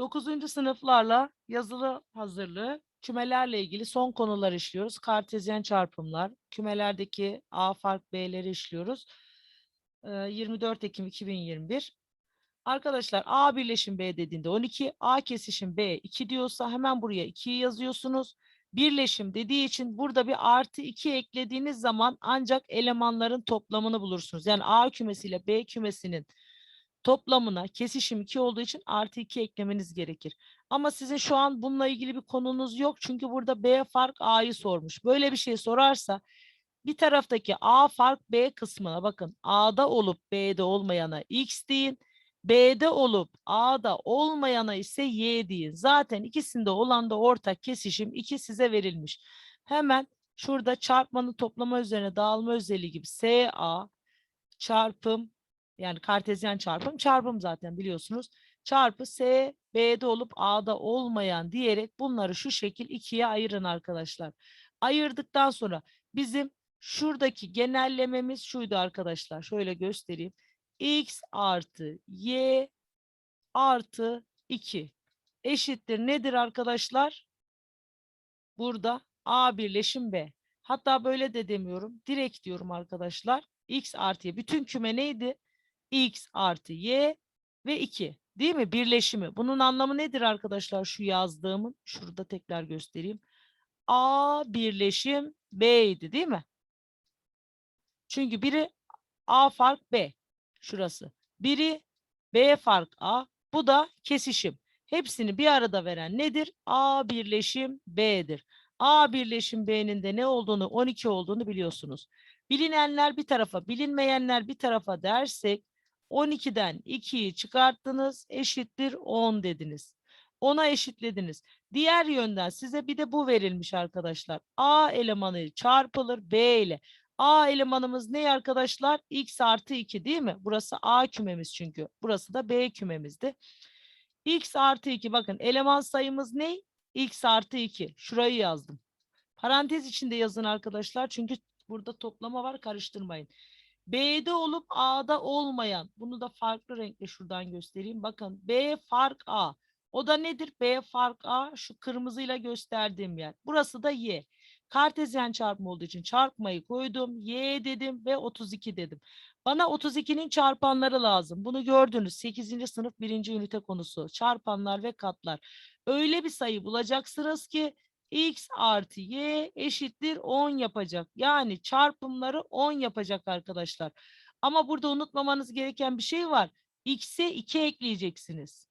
9. sınıflarla yazılı hazırlığı kümelerle ilgili son konular işliyoruz. Kartezyen çarpımlar, kümelerdeki A fark B'leri işliyoruz. Ee, 24 Ekim 2021. Arkadaşlar A birleşim B dediğinde 12, A kesişim B 2 diyorsa hemen buraya 2'yi yazıyorsunuz. Birleşim dediği için burada bir artı 2 eklediğiniz zaman ancak elemanların toplamını bulursunuz. Yani A kümesiyle B kümesinin toplamına kesişim 2 olduğu için artı 2 eklemeniz gerekir. Ama sizin şu an bununla ilgili bir konunuz yok. Çünkü burada B fark A'yı sormuş. Böyle bir şey sorarsa bir taraftaki A fark B kısmına bakın A'da olup B'de olmayana X deyin. B'de olup A'da olmayana ise Y deyin. Zaten ikisinde olan da ortak kesişim 2 size verilmiş. Hemen şurada çarpmanın toplama üzerine dağılma özelliği gibi SA çarpım yani kartezyen çarpım çarpım zaten biliyorsunuz. Çarpı S B'de olup A'da olmayan diyerek bunları şu şekil ikiye ayırın arkadaşlar. Ayırdıktan sonra bizim şuradaki genellememiz şuydu arkadaşlar. Şöyle göstereyim. X artı Y artı 2 eşittir nedir arkadaşlar? Burada A birleşim B. Hatta böyle de demiyorum. Direkt diyorum arkadaşlar. X artı Y. Bütün küme neydi? X artı Y ve 2. Değil mi? Birleşimi. Bunun anlamı nedir arkadaşlar? Şu yazdığımın. Şurada tekrar göstereyim. A birleşim B'ydi değil mi? Çünkü biri A fark B. Şurası. Biri B fark A. Bu da kesişim. Hepsini bir arada veren nedir? A birleşim B'dir. A birleşim B'nin de ne olduğunu 12 olduğunu biliyorsunuz. Bilinenler bir tarafa, bilinmeyenler bir tarafa dersek 12'den 2'yi çıkarttınız eşittir 10 dediniz. 10'a eşitlediniz. Diğer yönden size bir de bu verilmiş arkadaşlar. A elemanı çarpılır B ile. A elemanımız ne arkadaşlar? X artı 2 değil mi? Burası A kümemiz çünkü. Burası da B kümemizdi. X artı 2 bakın eleman sayımız ne? X artı 2. Şurayı yazdım. Parantez içinde yazın arkadaşlar. Çünkü burada toplama var karıştırmayın. B'de olup A'da olmayan. Bunu da farklı renkle şuradan göstereyim. Bakın B fark A. O da nedir? B fark A şu kırmızıyla gösterdiğim yer. Burası da Y. Kartezyen çarpma olduğu için çarpmayı koydum. Y dedim ve 32 dedim. Bana 32'nin çarpanları lazım. Bunu gördünüz. 8. sınıf 1. ünite konusu. Çarpanlar ve katlar. Öyle bir sayı bulacaksınız ki x artı y eşittir 10 yapacak. Yani çarpımları 10 yapacak arkadaşlar. Ama burada unutmamanız gereken bir şey var. x'e 2 ekleyeceksiniz.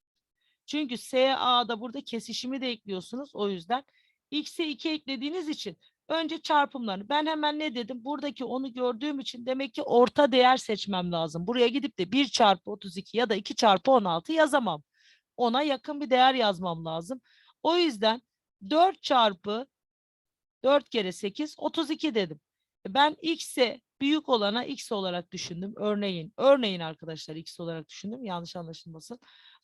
Çünkü SA'da burada kesişimi de ekliyorsunuz. O yüzden x'e 2 eklediğiniz için önce çarpımlarını. Ben hemen ne dedim? Buradaki onu gördüğüm için demek ki orta değer seçmem lazım. Buraya gidip de 1 çarpı 32 ya da 2 çarpı 16 yazamam. Ona yakın bir değer yazmam lazım. O yüzden 4 çarpı 4 kere 8 32 dedim. E, Ben x'e büyük olana x olarak düşündüm. Örneğin, örneğin arkadaşlar x olarak düşündüm. Yanlış anlaşılmasın.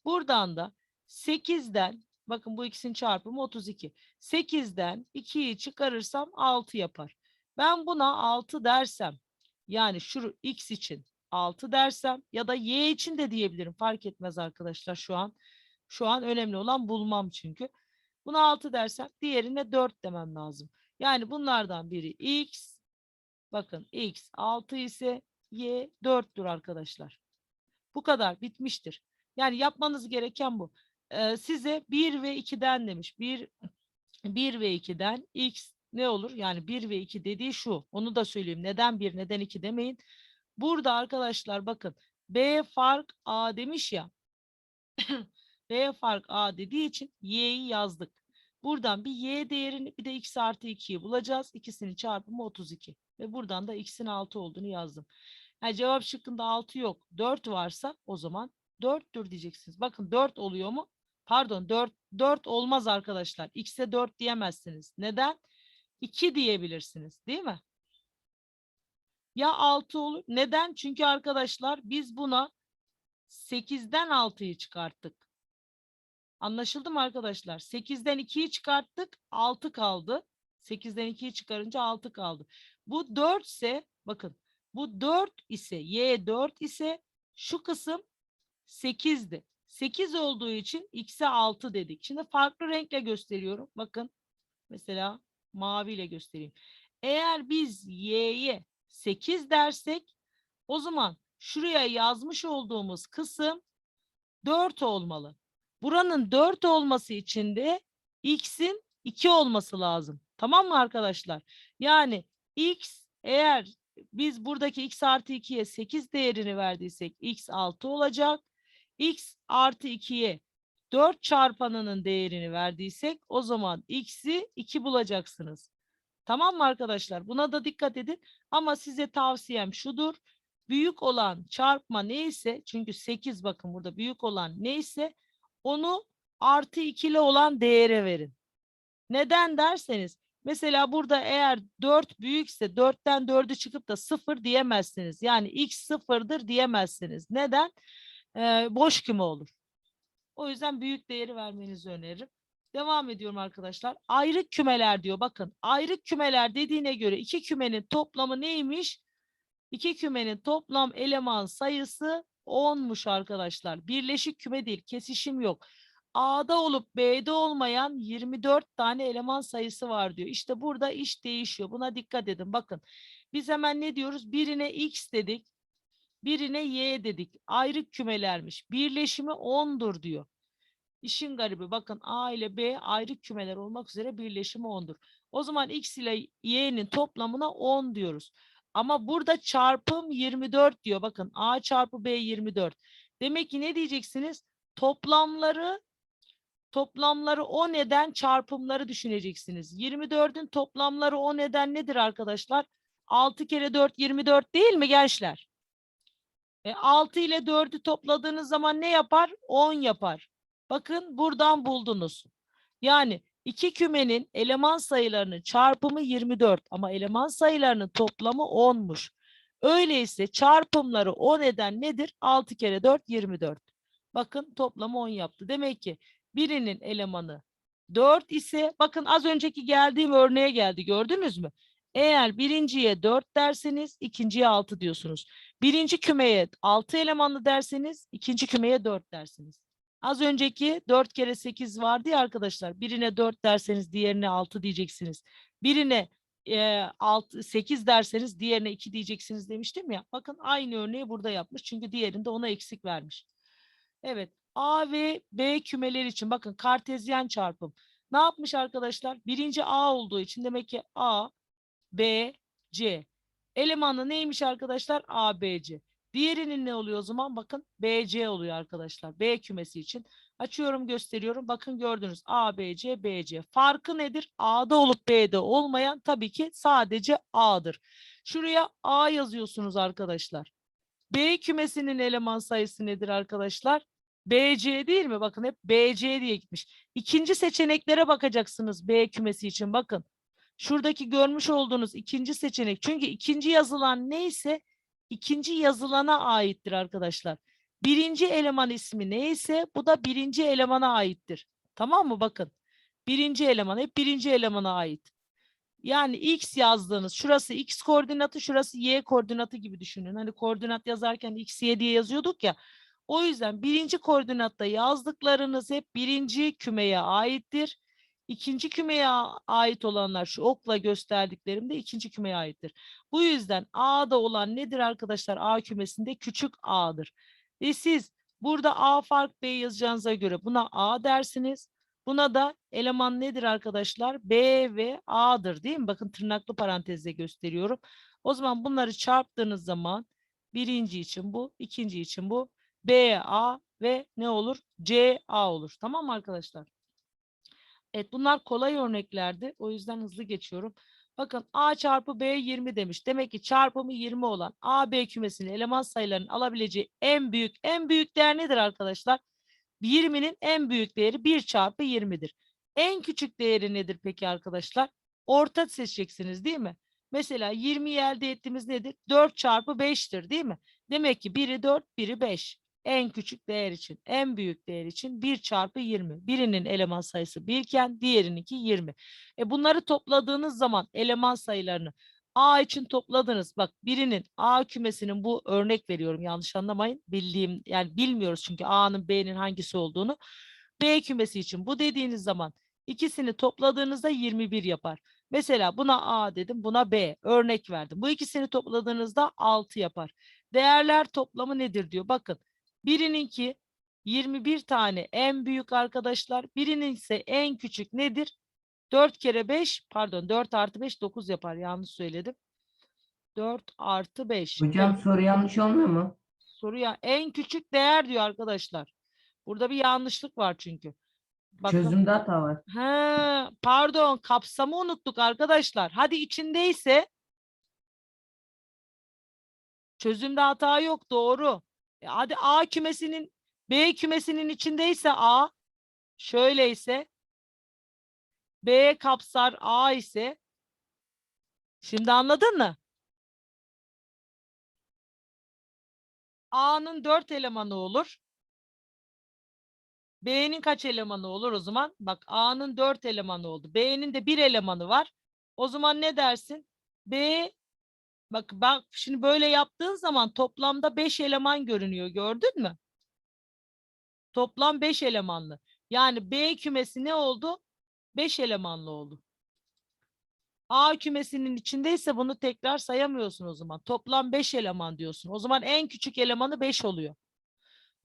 Buradan da 8'den bakın bu x'in çarpımı 32. 8'den 2'yi çıkarırsam 6 yapar. Ben buna 6 dersem yani şu x için 6 dersem ya da y için de diyebilirim. Fark etmez arkadaşlar şu an. Şu an önemli olan bulmam çünkü. Buna 6 dersem diğerine 4 demem lazım. Yani bunlardan biri x. Bakın x 6 ise y 4'tür arkadaşlar. Bu kadar bitmiştir. Yani yapmanız gereken bu. Ee, size 1 ve 2'den demiş. 1, 1 ve 2'den x ne olur? Yani 1 ve 2 dediği şu. Onu da söyleyeyim. Neden 1 neden 2 demeyin. Burada arkadaşlar bakın b fark a demiş ya. b fark a dediği için y'yi yazdık. Buradan bir y değerini bir de x artı 2'yi bulacağız. İkisinin çarpımı 32. Ve buradan da x'in 6 olduğunu yazdım. Yani cevap şıkkında 6 yok. 4 varsa o zaman 4'tür diyeceksiniz. Bakın 4 oluyor mu? Pardon 4, 4 olmaz arkadaşlar. X'e 4 diyemezsiniz. Neden? 2 diyebilirsiniz değil mi? Ya 6 olur. Neden? Çünkü arkadaşlar biz buna 8'den 6'yı çıkarttık. Anlaşıldı mı arkadaşlar? 8'den 2'yi çıkarttık. 6 kaldı. 8'den 2'yi çıkarınca 6 kaldı. Bu 4 ise bakın bu 4 ise y 4 ise şu kısım 8'di. 8 olduğu için x'e 6 dedik. Şimdi farklı renkle gösteriyorum. Bakın mesela maviyle göstereyim. Eğer biz y'ye 8 dersek o zaman şuraya yazmış olduğumuz kısım 4 olmalı. Buranın 4 olması için de x'in 2 olması lazım. Tamam mı arkadaşlar? Yani x eğer biz buradaki x artı 2'ye 8 değerini verdiysek x 6 olacak. x artı 2'ye 4 çarpanının değerini verdiysek o zaman x'i 2 bulacaksınız. Tamam mı arkadaşlar? Buna da dikkat edin. Ama size tavsiyem şudur. Büyük olan çarpma neyse çünkü 8 bakın burada büyük olan neyse onu artı 2 ile olan değere verin. Neden derseniz mesela burada eğer 4 büyükse 4'ten 4'ü çıkıp da 0 diyemezsiniz. Yani x sıfırdır diyemezsiniz. Neden? Ee, boş küme olur. O yüzden büyük değeri vermenizi öneririm. Devam ediyorum arkadaşlar. Ayrık kümeler diyor. Bakın ayrık kümeler dediğine göre iki kümenin toplamı neymiş? İki kümenin toplam eleman sayısı 10'muş arkadaşlar. Birleşik küme değil, kesişim yok. A'da olup B'de olmayan 24 tane eleman sayısı var diyor. İşte burada iş değişiyor. Buna dikkat edin. Bakın biz hemen ne diyoruz? Birine X dedik. Birine Y dedik. Ayrık kümelermiş. Birleşimi 10'dur diyor. İşin garibi bakın A ile B ayrı kümeler olmak üzere birleşimi 10'dur. O zaman X ile Y'nin toplamına 10 diyoruz. Ama burada çarpım 24 diyor. Bakın A çarpı B 24. Demek ki ne diyeceksiniz? Toplamları toplamları o neden çarpımları düşüneceksiniz. 24'ün toplamları o neden nedir arkadaşlar? 6 kere 4 24 değil mi gençler? E, 6 ile 4'ü topladığınız zaman ne yapar? 10 yapar. Bakın buradan buldunuz. Yani iki kümenin eleman sayılarının çarpımı 24 ama eleman sayılarının toplamı 10'muş. Öyleyse çarpımları 10 eden nedir? 6 kere 4 24. Bakın toplamı 10 yaptı. Demek ki birinin elemanı 4 ise bakın az önceki geldiğim örneğe geldi gördünüz mü? Eğer birinciye 4 derseniz ikinciye 6 diyorsunuz. Birinci kümeye 6 elemanlı derseniz ikinci kümeye 4 dersiniz. Az önceki 4 kere 8 vardı ya arkadaşlar. Birine 4 derseniz diğerine 6 diyeceksiniz. Birine e, 6, 8 derseniz diğerine 2 diyeceksiniz demiştim ya. Bakın aynı örneği burada yapmış. Çünkü diğerinde ona eksik vermiş. Evet. A ve B kümeler için bakın kartezyen çarpım. Ne yapmış arkadaşlar? Birinci A olduğu için demek ki A, B, C. Elemanı neymiş arkadaşlar? A, B, C. Diğerinin ne oluyor o zaman? Bakın BC oluyor arkadaşlar. B kümesi için. Açıyorum gösteriyorum. Bakın gördünüz. A, B, C, B, C. Farkı nedir? A'da olup B'de olmayan tabii ki sadece A'dır. Şuraya A yazıyorsunuz arkadaşlar. B kümesinin eleman sayısı nedir arkadaşlar? BC değil mi? Bakın hep BC diye gitmiş. İkinci seçeneklere bakacaksınız B kümesi için. Bakın. Şuradaki görmüş olduğunuz ikinci seçenek. Çünkü ikinci yazılan neyse ikinci yazılana aittir arkadaşlar. Birinci eleman ismi neyse bu da birinci elemana aittir. Tamam mı? Bakın. Birinci eleman hep birinci elemana ait. Yani x yazdığınız şurası x koordinatı şurası y koordinatı gibi düşünün. Hani koordinat yazarken x y diye yazıyorduk ya. O yüzden birinci koordinatta yazdıklarınız hep birinci kümeye aittir. İkinci kümeye ait olanlar şu okla gösterdiklerimde ikinci kümeye aittir. Bu yüzden A'da olan nedir arkadaşlar? A kümesinde küçük A'dır. Ve siz burada A fark B yazacağınıza göre buna A dersiniz. Buna da eleman nedir arkadaşlar? B ve A'dır değil mi? Bakın tırnaklı parantezle gösteriyorum. O zaman bunları çarptığınız zaman birinci için bu, ikinci için bu. B, A ve ne olur? C, A olur. Tamam mı arkadaşlar? Evet bunlar kolay örneklerdi. O yüzden hızlı geçiyorum. Bakın A çarpı B 20 demiş. Demek ki çarpımı 20 olan A, B kümesinin eleman sayılarının alabileceği en büyük, en büyük değer nedir arkadaşlar? 20'nin en büyük değeri 1 çarpı 20'dir. En küçük değeri nedir peki arkadaşlar? Orta seçeceksiniz değil mi? Mesela 20'yi elde ettiğimiz nedir? 4 çarpı 5'tir değil mi? Demek ki biri 4, biri 5 en küçük değer için, en büyük değer için 1 çarpı 20. Birinin eleman sayısı 1 iken diğerininki 20. E bunları topladığınız zaman eleman sayılarını A için topladınız. Bak birinin A kümesinin bu örnek veriyorum yanlış anlamayın. Bildiğim yani bilmiyoruz çünkü A'nın B'nin hangisi olduğunu. B kümesi için bu dediğiniz zaman ikisini topladığınızda 21 yapar. Mesela buna A dedim, buna B. Örnek verdim. Bu ikisini topladığınızda 6 yapar. Değerler toplamı nedir diyor. Bakın birininki 21 tane en büyük arkadaşlar. Birinin ise en küçük nedir? 4 kere 5 pardon 4 artı 5 9 yapar. Yanlış söyledim. 4 artı 5. Hocam soru yanlış olmuyor mu? Soruya en küçük değer diyor arkadaşlar. Burada bir yanlışlık var çünkü. Bakın. Çözümde hata var. Ha, pardon kapsamı unuttuk arkadaşlar. Hadi içindeyse çözümde hata yok doğru. Hadi A kümesinin B kümesinin içindeyse A şöyleyse B kapsar A ise şimdi anladın mı? A'nın dört elemanı olur. B'nin kaç elemanı olur o zaman? Bak A'nın dört elemanı oldu. B'nin de bir elemanı var. O zaman ne dersin? B bak bak şimdi böyle yaptığın zaman toplamda beş eleman görünüyor. Gördün mü? Toplam beş elemanlı. Yani B kümesi ne oldu? Beş elemanlı oldu. A kümesinin içindeyse bunu tekrar sayamıyorsun o zaman. Toplam 5 eleman diyorsun. O zaman en küçük elemanı 5 oluyor.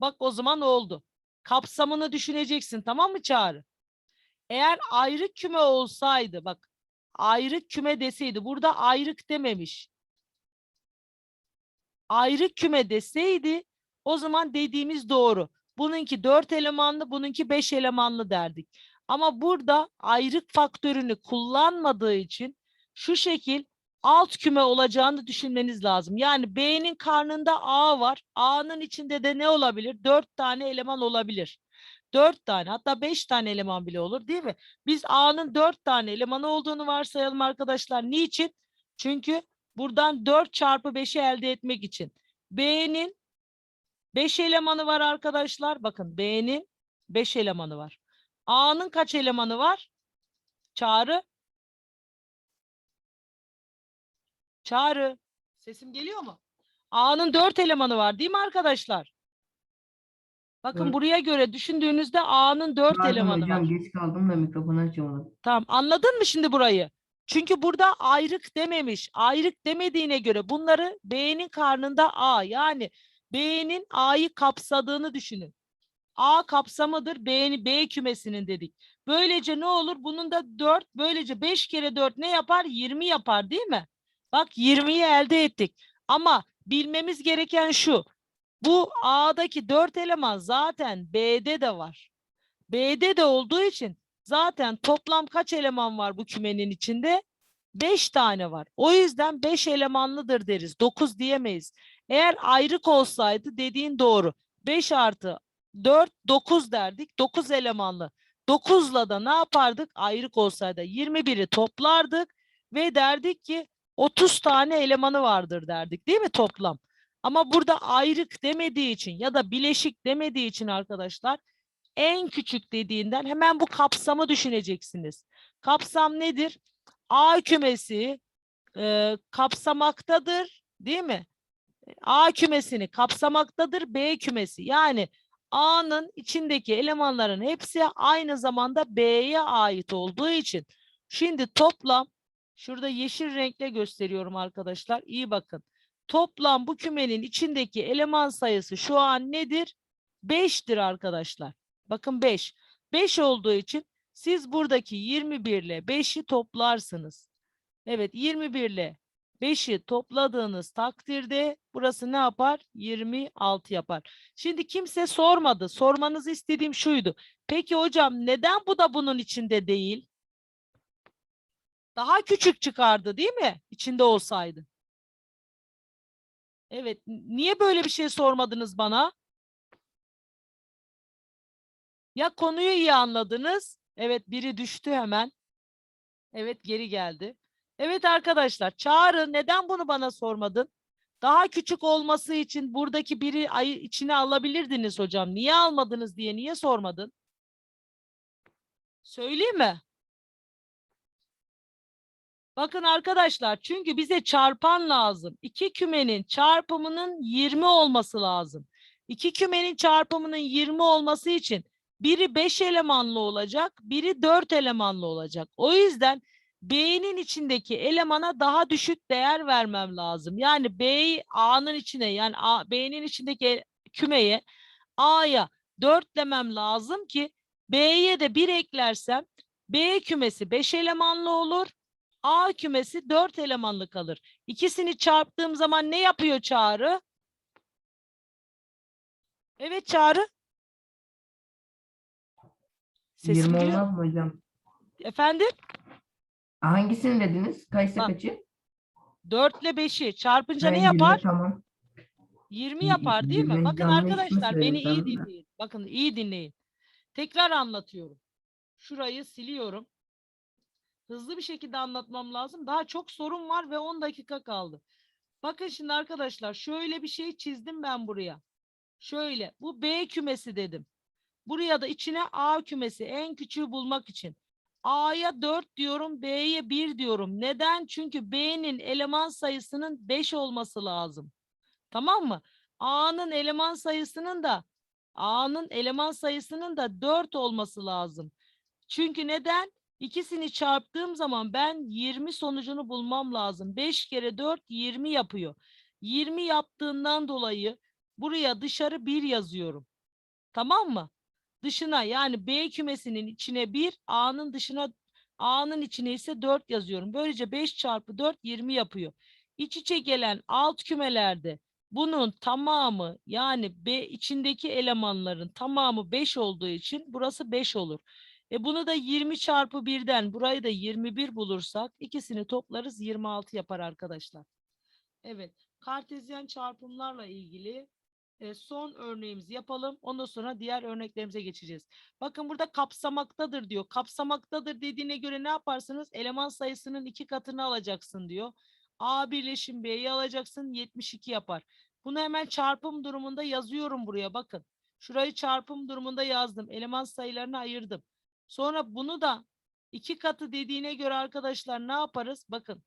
Bak o zaman oldu. Kapsamını düşüneceksin tamam mı Çağrı? Eğer ayrı küme olsaydı bak ayrı küme deseydi burada ayrık dememiş. Ayrı küme deseydi o zaman dediğimiz doğru. Bununki 4 elemanlı bununki 5 elemanlı derdik. Ama burada ayrık faktörünü kullanmadığı için şu şekil alt küme olacağını düşünmeniz lazım. Yani B'nin karnında A var. A'nın içinde de ne olabilir? 4 tane eleman olabilir. 4 tane hatta 5 tane eleman bile olur değil mi? Biz A'nın 4 tane elemanı olduğunu varsayalım arkadaşlar. Niçin? Çünkü buradan 4 çarpı 5'i elde etmek için. B'nin 5 elemanı var arkadaşlar. Bakın B'nin 5 elemanı var. A'nın kaç elemanı var? Çağrı. Çağrı. Sesim geliyor mu? A'nın 4 elemanı var değil mi arkadaşlar? Bakın Evet. buraya göre düşündüğünüzde A'nın 4 Pardon elemanı hocam var. geç kaldım da mikrofonu açamadım. Tamam anladın mı şimdi burayı? Çünkü burada ayrık dememiş. Ayrık demediğine göre bunları B'nin karnında A yani B'nin A'yı kapsadığını düşünün. A kapsamıdır B'ni B kümesinin dedik. Böylece ne olur? Bunun da 4 böylece 5 kere 4 ne yapar? 20 yapar değil mi? Bak 20'yi elde ettik. Ama bilmemiz gereken şu. Bu A'daki 4 eleman zaten B'de de var. B'de de olduğu için zaten toplam kaç eleman var bu kümenin içinde? 5 tane var. O yüzden 5 elemanlıdır deriz. 9 diyemeyiz. Eğer ayrık olsaydı dediğin doğru. 5 artı 4 9 derdik. 9 elemanlı. 9'la da ne yapardık? Ayrık olsaydı 21'i toplardık ve derdik ki 30 tane elemanı vardır derdik değil mi toplam? Ama burada ayrık demediği için ya da bileşik demediği için arkadaşlar en küçük dediğinden hemen bu kapsamı düşüneceksiniz. Kapsam nedir? A kümesi e, kapsamaktadır değil mi? A kümesini kapsamaktadır B kümesi. Yani A'nın içindeki elemanların hepsi aynı zamanda B'ye ait olduğu için. Şimdi toplam şurada yeşil renkle gösteriyorum arkadaşlar. İyi bakın. Toplam bu kümenin içindeki eleman sayısı şu an nedir? 5'tir arkadaşlar. Bakın 5. 5 olduğu için siz buradaki 21 ile 5'i toplarsınız. Evet 21 ile 5'i topladığınız takdirde burası ne yapar? 26 yapar. Şimdi kimse sormadı. Sormanızı istediğim şuydu. Peki hocam neden bu da bunun içinde değil? Daha küçük çıkardı değil mi? İçinde olsaydı. Evet. Niye böyle bir şey sormadınız bana? Ya konuyu iyi anladınız. Evet biri düştü hemen. Evet geri geldi. Evet arkadaşlar Çağrı neden bunu bana sormadın? Daha küçük olması için buradaki biri içine alabilirdiniz hocam. Niye almadınız diye niye sormadın? Söyleyeyim mi? Bakın arkadaşlar çünkü bize çarpan lazım. İki kümenin çarpımının 20 olması lazım. İki kümenin çarpımının 20 olması için biri 5 elemanlı olacak, biri 4 elemanlı olacak. O yüzden B'nin içindeki elemana daha düşük değer vermem lazım. Yani B'yi A'nın içine yani B'nin içindeki kümeye A'ya 4 demem lazım ki B'ye de 1 eklersem B kümesi 5 elemanlı olur. A kümesi 4 elemanlı kalır. İkisini çarptığım zaman ne yapıyor Çağrı? Evet Çağrı. Sesim 20 geliyor. olmaz mı hocam? Efendim? Hangisini dediniz? Ha, kaçı? 4 ile 5'i çarpınca ne 20, yapar? Tamam. 20 İyi, yapar değil mi? Bakın yanlış mı arkadaşlar beni iyi söyledim ben? dinleyin. Bakın iyi dinleyin. Tekrar anlatıyorum. Şurayı siliyorum. Hızlı bir şekilde anlatmam lazım. Daha çok sorun var ve 10 dakika kaldı. Bakın şimdi arkadaşlar şöyle bir şey çizdim ben buraya. Şöyle bu B kümesi dedim. Buraya da içine A kümesi en küçüğü bulmak için. A'ya 4 diyorum, B'ye 1 diyorum. Neden? Çünkü B'nin eleman sayısının 5 olması lazım. Tamam mı? A'nın eleman sayısının da A'nın eleman sayısının da 4 olması lazım. Çünkü neden? İkisini çarptığım zaman ben 20 sonucunu bulmam lazım. 5 kere 4 20 yapıyor. 20 yaptığından dolayı buraya dışarı 1 yazıyorum. Tamam mı? Dışına yani B kümesinin içine 1, A'nın dışına A'nın içine ise 4 yazıyorum. Böylece 5 çarpı 4 20 yapıyor. İç içe gelen alt kümelerde bunun tamamı yani B içindeki elemanların tamamı 5 olduğu için burası 5 olur. E bunu da 20 çarpı 1'den burayı da 21 bulursak ikisini toplarız 26 yapar arkadaşlar. Evet. Kartezyen çarpımlarla ilgili e, son örneğimizi yapalım. Ondan sonra diğer örneklerimize geçeceğiz. Bakın burada kapsamaktadır diyor. Kapsamaktadır dediğine göre ne yaparsınız? Eleman sayısının iki katını alacaksın diyor. A birleşim B'yi alacaksın 72 yapar. Bunu hemen çarpım durumunda yazıyorum buraya bakın. Şurayı çarpım durumunda yazdım. Eleman sayılarını ayırdım. Sonra bunu da iki katı dediğine göre arkadaşlar ne yaparız? Bakın.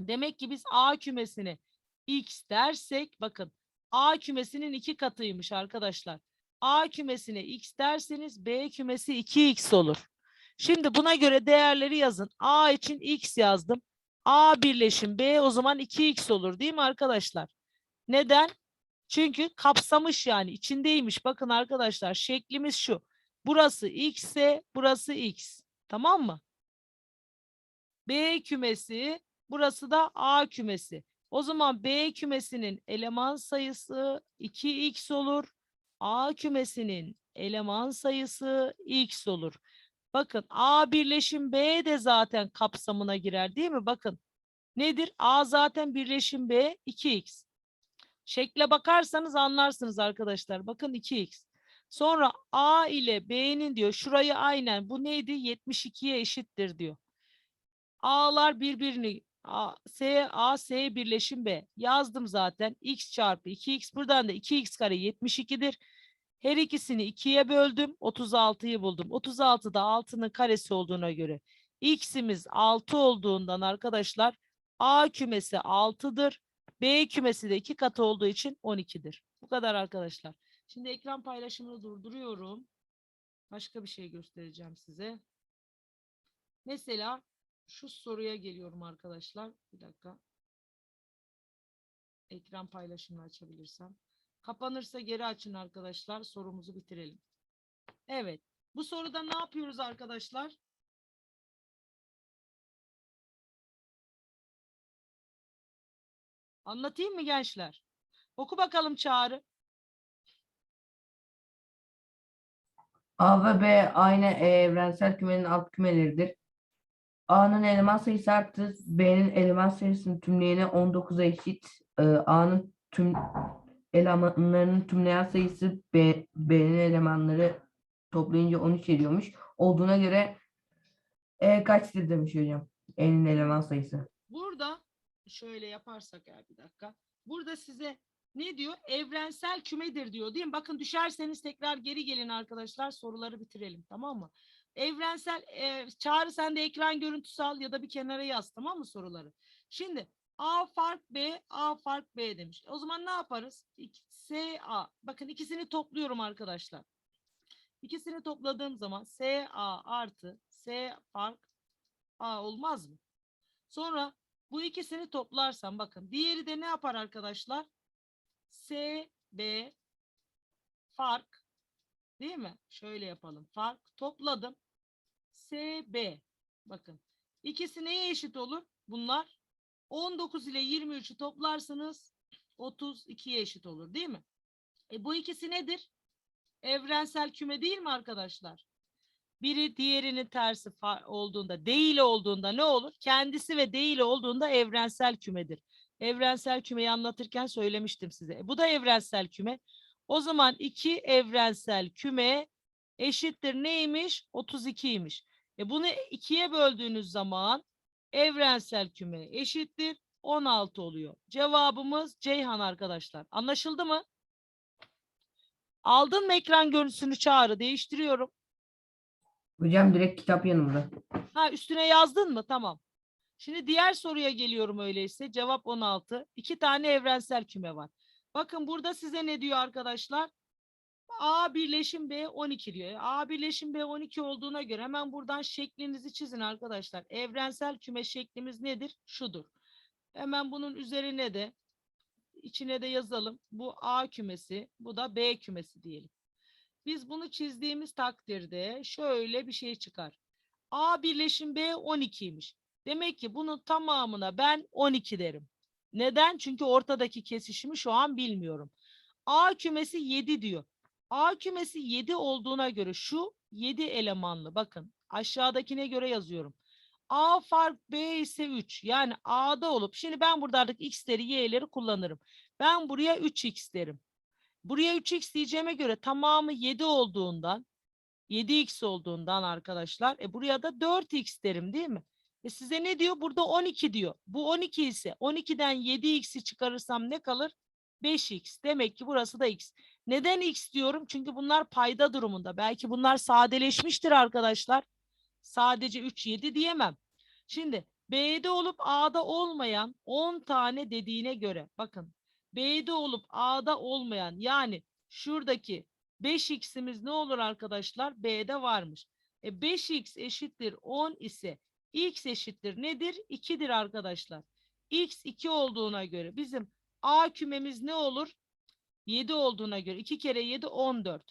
Demek ki biz A kümesine x dersek bakın A kümesinin iki katıymış arkadaşlar. A kümesine x derseniz B kümesi 2x olur. Şimdi buna göre değerleri yazın. A için x yazdım. A birleşim B o zaman 2x olur değil mi arkadaşlar? Neden? Çünkü kapsamış yani içindeymiş. Bakın arkadaşlar şeklimiz şu. Burası x ise burası x. Tamam mı? B kümesi burası da A kümesi. O zaman B kümesinin eleman sayısı 2x olur. A kümesinin eleman sayısı x olur. Bakın A birleşim B de zaten kapsamına girer değil mi? Bakın nedir? A zaten birleşim B 2x. Şekle bakarsanız anlarsınız arkadaşlar. Bakın 2x. Sonra A ile B'nin diyor şurayı aynen bu neydi? 72'ye eşittir diyor. A'lar birbirini A, S, A, S birleşim B. Yazdım zaten. X çarpı 2x. Buradan da 2x kare 72'dir. Her ikisini 2'ye böldüm. 36'yı buldum. 36 da 6'nın karesi olduğuna göre. X'imiz 6 olduğundan arkadaşlar A kümesi 6'dır. B kümesi de 2 katı olduğu için 12'dir. Bu kadar arkadaşlar. Şimdi ekran paylaşımını durduruyorum. Başka bir şey göstereceğim size. Mesela şu soruya geliyorum arkadaşlar. Bir dakika. Ekran paylaşımını açabilirsem. Kapanırsa geri açın arkadaşlar. Sorumuzu bitirelim. Evet. Bu soruda ne yapıyoruz arkadaşlar? Anlatayım mı gençler? Oku bakalım Çağrı. A ve B aynı e, evrensel kümenin alt kümeleridir. A'nın eleman sayısı artı B'nin eleman sayısının tümleyeni 19'a eşit. Ee, A'nın tüm elemanlarının tümleyen sayısı B'nin elemanları toplayınca 13 ediyormuş. Olduğuna göre E kaçtır demiş hocam. E'nin eleman sayısı. Burada şöyle yaparsak ya bir dakika. Burada size ne diyor? Evrensel kümedir diyor değil mi? Bakın düşerseniz tekrar geri gelin arkadaşlar soruları bitirelim tamam mı? Evrensel e, çağrı sen de ekran görüntüsü al ya da bir kenara yaz tamam mı soruları? Şimdi A fark B, A fark B demiş. O zaman ne yaparız? S A. Bakın ikisini topluyorum arkadaşlar. İkisini topladığım zaman S A artı S fark A olmaz mı? Sonra bu ikisini toplarsam bakın diğeri de ne yapar arkadaşlar? S B fark değil mi? Şöyle yapalım. Fark topladım. S B bakın. İkisi neye eşit olur? Bunlar 19 ile 23'ü toplarsanız 32'ye eşit olur değil mi? E bu ikisi nedir? Evrensel küme değil mi arkadaşlar? Biri diğerinin tersi olduğunda, değil olduğunda ne olur? Kendisi ve değil olduğunda evrensel kümedir. Evrensel kümeyi anlatırken söylemiştim size. E bu da evrensel küme. O zaman iki evrensel küme eşittir neymiş? 32'ymiş. E bunu ikiye böldüğünüz zaman evrensel küme eşittir 16 oluyor. Cevabımız Ceyhan arkadaşlar. Anlaşıldı mı? Aldın mı ekran görüntüsünü çağrı? Değiştiriyorum. Hocam direkt kitap yanımda. Ha üstüne yazdın mı? Tamam. Şimdi diğer soruya geliyorum öyleyse. Cevap 16. İki tane evrensel küme var. Bakın burada size ne diyor arkadaşlar? A birleşim B 12 diyor. A birleşim B 12 olduğuna göre hemen buradan şeklinizi çizin arkadaşlar. Evrensel küme şeklimiz nedir? Şudur. Hemen bunun üzerine de içine de yazalım. Bu A kümesi, bu da B kümesi diyelim. Biz bunu çizdiğimiz takdirde şöyle bir şey çıkar. A birleşim B 12'ymiş. Demek ki bunun tamamına ben 12 derim. Neden? Çünkü ortadaki kesişimi şu an bilmiyorum. A kümesi 7 diyor. A kümesi 7 olduğuna göre şu 7 elemanlı. Bakın aşağıdakine göre yazıyorum. A fark B ise 3. Yani A'da olup şimdi ben burada artık x'leri y'leri kullanırım. Ben buraya 3x derim. Buraya 3x diyeceğime göre tamamı 7 olduğundan 7x olduğundan arkadaşlar e buraya da 4x derim değil mi? E size ne diyor? Burada 12 diyor. Bu 12 ise 12'den 7x'i çıkarırsam ne kalır? 5x. Demek ki burası da x. Neden x diyorum? Çünkü bunlar payda durumunda. Belki bunlar sadeleşmiştir arkadaşlar. Sadece 3, 7 diyemem. Şimdi B'de olup A'da olmayan 10 tane dediğine göre bakın B'de olup A'da olmayan yani şuradaki 5x'imiz ne olur arkadaşlar? B'de varmış. E 5x eşittir 10 ise x eşittir nedir? 2'dir arkadaşlar. x 2 olduğuna göre bizim A kümemiz ne olur? 7 olduğuna göre 2 kere 7 14.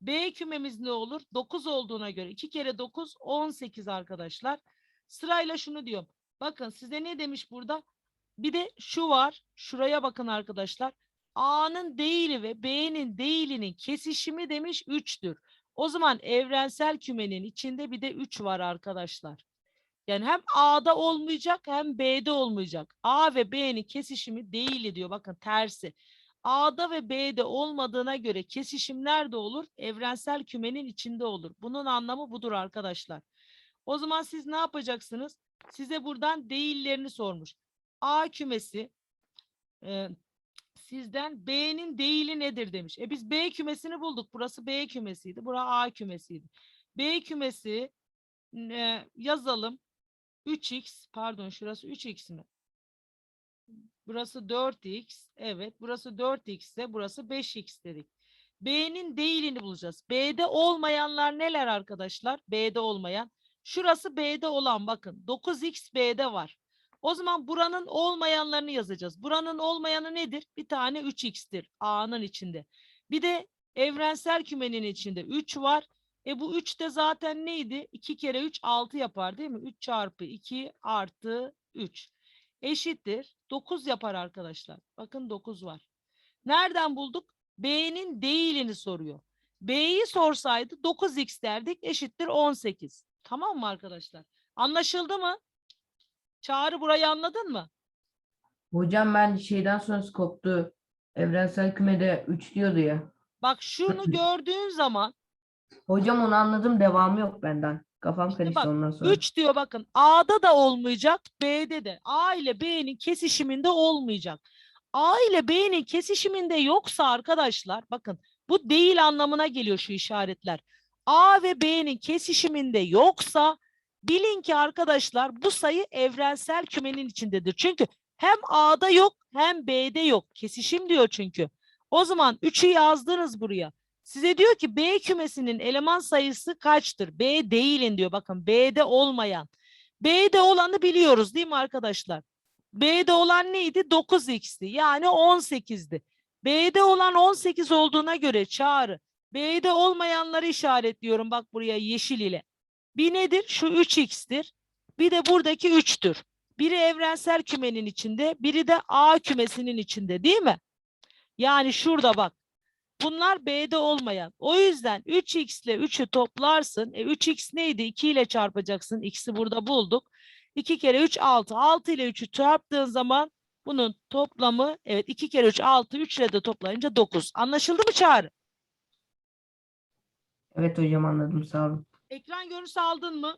B kümemiz ne olur? 9 olduğuna göre 2 kere 9 18 arkadaşlar. Sırayla şunu diyorum. Bakın size ne demiş burada? Bir de şu var. Şuraya bakın arkadaşlar. A'nın değili ve B'nin değilinin kesişimi demiş 3'tür. O zaman evrensel kümenin içinde bir de 3 var arkadaşlar. Yani hem A'da olmayacak hem B'de olmayacak. A ve B'nin kesişimi değili diyor. Bakın tersi. A'da ve B'de olmadığına göre kesişim nerede olur? Evrensel kümenin içinde olur. Bunun anlamı budur arkadaşlar. O zaman siz ne yapacaksınız? Size buradan değillerini sormuş. A kümesi e, sizden B'nin değili nedir demiş. E biz B kümesini bulduk. Burası B kümesiydi. Burası A kümesiydi. B kümesi e, yazalım. 3x pardon şurası 3x mi? Burası 4x. Evet burası 4x ise burası 5x dedik. B'nin değilini bulacağız. B'de olmayanlar neler arkadaşlar? B'de olmayan. Şurası B'de olan bakın 9x B'de var. O zaman buranın olmayanlarını yazacağız. Buranın olmayanı nedir? Bir tane 3x'tir A'nın içinde. Bir de evrensel kümenin içinde 3 var. E bu 3 de zaten neydi? 2 kere 3 6 yapar değil mi? 3 çarpı 2 artı 3 eşittir. 9 yapar arkadaşlar. Bakın 9 var. Nereden bulduk? B'nin değilini soruyor. B'yi sorsaydı 9x derdik eşittir 18. Tamam mı arkadaşlar? Anlaşıldı mı? Çağrı burayı anladın mı? Hocam ben şeyden sonrası koptu. Evrensel kümede 3 diyordu ya. Bak şunu gördüğün zaman Hocam onu anladım devamı yok benden. Kafam karıştı bak, ondan sonra. 3 diyor bakın A'da da olmayacak B'de de. A ile B'nin kesişiminde olmayacak. A ile B'nin kesişiminde yoksa arkadaşlar bakın bu değil anlamına geliyor şu işaretler. A ve B'nin kesişiminde yoksa bilin ki arkadaşlar bu sayı evrensel kümenin içindedir. Çünkü hem A'da yok hem B'de yok. Kesişim diyor çünkü. O zaman 3'ü yazdınız buraya. Size diyor ki B kümesinin eleman sayısı kaçtır? B değilin diyor. Bakın B'de olmayan. B'de olanı biliyoruz değil mi arkadaşlar? B'de olan neydi? 9x'ti. Yani 18'di. B'de olan 18 olduğuna göre çağrı. B'de olmayanları işaretliyorum bak buraya yeşil ile. Bir nedir? Şu 3x'tir. Bir de buradaki 3'tür. Biri evrensel kümenin içinde, biri de A kümesinin içinde değil mi? Yani şurada bak. Bunlar B'de olmayan. O yüzden 3x ile 3'ü toplarsın. E 3x neydi? 2 ile çarpacaksın. X'i burada bulduk. 2 kere 3 6. 6 ile 3'ü çarptığın zaman bunun toplamı evet 2 kere 3 6. 3 ile de toplayınca 9. Anlaşıldı mı Çağrı? Evet hocam anladım sağ olun. Ekran görüntüsü aldın mı?